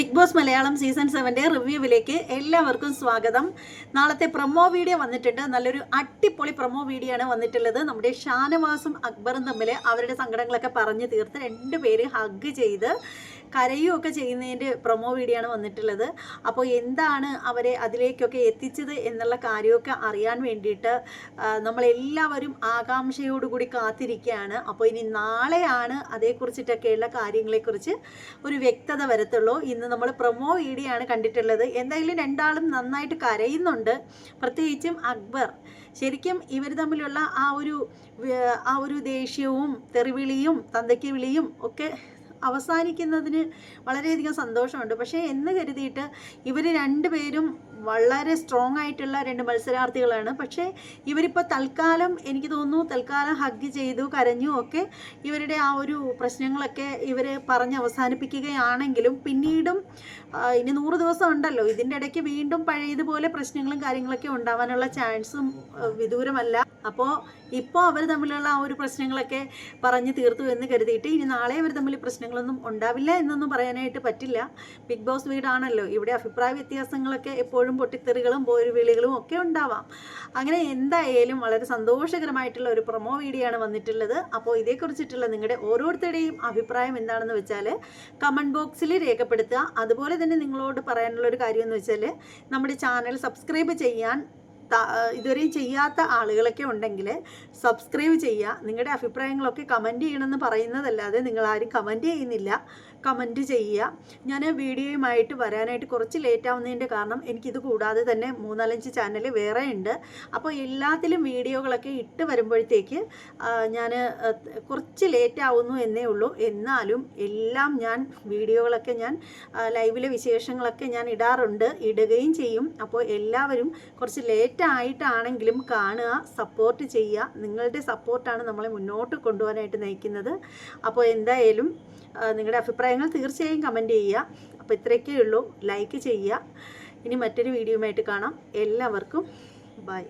Big Boss Malayalam season സെവന്റെ റിവ്യൂവിലേക്ക് എല്ലാവർക്കും സ്വാഗതം. നാളത്തെ പ്രൊമോ വീഡിയോ വന്നിട്ടുണ്ട്. നല്ലൊരു അടിപൊളി പ്രൊമോ വീഡിയോ ആണ് വന്നിട്ടുള്ളത്. നമ്മുടെ ഷാനവാസും അക്ബറും തമ്മിൽ അവരുടെ സങ്കടങ്ങളൊക്കെ പറഞ്ഞു തീർത്ത് രണ്ടുപേര് ഹഗ് ചെയ്ത് കരയുമൊക്കെ ചെയ്യുന്നതിന്റെ പ്രൊമോ വീഡിയോ ആണ് വന്നിട്ടുള്ളത്. അപ്പോൾ എന്താണ് അവരെ അതിലേക്കൊക്കെ എത്തിച്ചത് എന്നുള്ള കാര്യമൊക്കെ അറിയാൻ വേണ്ടിയിട്ട് നമ്മളെല്ലാവരും ആകാംക്ഷയോടുകൂടി കാത്തിരിക്കുകയാണ്. അപ്പോൾ ഇനി നാളെയാണ് അതേക്കുറിച്ചിട്ടൊക്കെയുള്ള കാര്യങ്ങളെക്കുറിച്ച് ഒരു വ്യക്തത വരത്തുള്ളൂ. ഇന്ന് നമ്മൾ പ്രൊമോ വീഡിയോ ആണ് കണ്ടിട്ടുള്ളത്. എന്തായാലും രണ്ടാളും നന്നായിട്ട് കരയുന്നുണ്ട്. പ്രത്യേകിച്ചും അക്ബർ. ശരിക്കും ഇവർ തമ്മിലുള്ള ആ ഒരു ആ ഒരു ദേഷ്യവും തെറിവിളിയും തന്തയ്ക്ക് വിളിയും ഒക്കെ അവസാനിക്കുന്നതിന് വളരെയധികം സന്തോഷമുണ്ട്. പക്ഷേ എന്ന് കരുതിയിട്ട് ഇവർ രണ്ടുപേരും വളരെ സ്ട്രോങ് ആയിട്ടുള്ള രണ്ട് മത്സരാർത്ഥികളാണ്. പക്ഷേ ഇവരിപ്പോൾ തൽക്കാലം എനിക്ക് തോന്നുന്നു തൽക്കാലം ഹഗ് ചെയ്തു കരഞ്ഞു ഒക്കെ ഇവരുടെ ആ ഒരു പ്രശ്നങ്ങളൊക്കെ ഇവർ പറഞ്ഞ് അവസാനിപ്പിക്കുകയാണെങ്കിലും പിന്നീടും ഇനി നൂറ് ദിവസം ഉണ്ടല്ലോ. ഇതിന്റെ ഇടയ്ക്ക് വീണ്ടും പഴയതുപോലെ പ്രശ്നങ്ങളും കാര്യങ്ങളൊക്കെ ഉണ്ടാവാനുള്ള ചാൻസും വിദൂരമല്ല. അപ്പോൾ ഇപ്പോൾ അവർ തമ്മിലുള്ള ആ ഒരു പ്രശ്നങ്ങളൊക്കെ പറഞ്ഞു തീർത്തു എന്ന് കരുതിയിട്ട് ഇനി നാളെ അവർ തമ്മിൽ പ്രശ്നങ്ങളൊന്നും ഉണ്ടാവില്ല എന്നൊന്നും പറയാനായിട്ട് പറ്റില്ല. ബിഗ് ബോസ് വീടാണല്ലോ. ഇവിടെ അഭിപ്രായ വ്യത്യാസങ്ങളൊക്കെ എപ്പോഴും പൊട്ടിത്തെറികളും പോരുവിളികളും ഒക്കെ ഉണ്ടാവാം. അങ്ങനെ എന്തായാലും വളരെ സന്തോഷകരമായിട്ടുള്ള ഒരു പ്രൊമോ വീഡിയോ ആണ് വന്നിട്ടുള്ളത്. അപ്പോൾ ഇതേക്കുറിച്ചിട്ടുള്ള നിങ്ങളുടെ ഓരോരുത്തരുടെയും അഭിപ്രായം എന്താണെന്ന് വെച്ചാൽ കമന്റ് ബോക്സിൽ രേഖപ്പെടുത്തുക. അതുപോലെ തന്നെ നിങ്ങളോട് പറയാനുള്ള ഒരു കാര്യം എന്ന് വെച്ചാൽ നമ്മുടെ ചാനൽ സബ്സ്ക്രൈബ് ചെയ്യാൻ ഇതുവരെയും ചെയ്യാത്ത ആളുകളൊക്കെ ഉണ്ടെങ്കിൽ സബ്സ്ക്രൈബ് ചെയ്യുക. നിങ്ങളുടെ അഭിപ്രായങ്ങളൊക്കെ കമന്റ് ചെയ്യണമെന്ന് പറയുന്നതല്ലാതെ നിങ്ങൾ ആരും കമന്റ് ചെയ്യുന്നില്ല. കമന്റ് ചെയ്യുക. ഞാൻ വീഡിയോയുമായിട്ട് വരാനായിട്ട് കുറച്ച് ലേറ്റ് ആവുന്നതിന്റെ കാരണം എനിക്കിത് കൂടാതെ തന്നെ മൂന്നാലഞ്ച് ചാനൽ വേറെ ഉണ്ട്. അപ്പോൾ എല്ലാത്തിലും വീഡിയോകളൊക്കെ ഇട്ട് വരുമ്പോഴത്തേക്ക് ഞാൻ കുറച്ച് ലേറ്റ് ആവുന്നു എന്നേ ഉള്ളൂ. എന്നാലും എല്ലാം ഞാൻ വീഡിയോകളൊക്കെ ഞാൻ ലൈവിലെ വിശേഷങ്ങളൊക്കെ ഞാൻ ഇടാറുണ്ട് ഇടുകയും ചെയ്യും. അപ്പോൾ എല്ലാവരും കുറച്ച് ലേറ്റ് ആയിട്ടാണെങ്കിലും കാണുക സപ്പോർട്ട് ചെയ്യുക. നിങ്ങളുടെ സപ്പോർട്ടാണ് നമ്മളെ മുന്നോട്ട് കൊണ്ടുപോകാനായിട്ട് നയിക്കുന്നത്. അപ്പോൾ എന്തായാലും നിങ്ങളുടെ അഭിപ്രായങ്ങൾ തീർച്ചയായും കമന്റ് ചെയ്യുക. അപ്പോൾ ഇത്രയൊക്കെ ഉള്ളൂ. ലൈക്ക് ചെയ്യുക. ഇനി മറ്റൊരു വീഡിയോയുമായിട്ട് കാണാം. എല്ലാവർക്കും ബൈ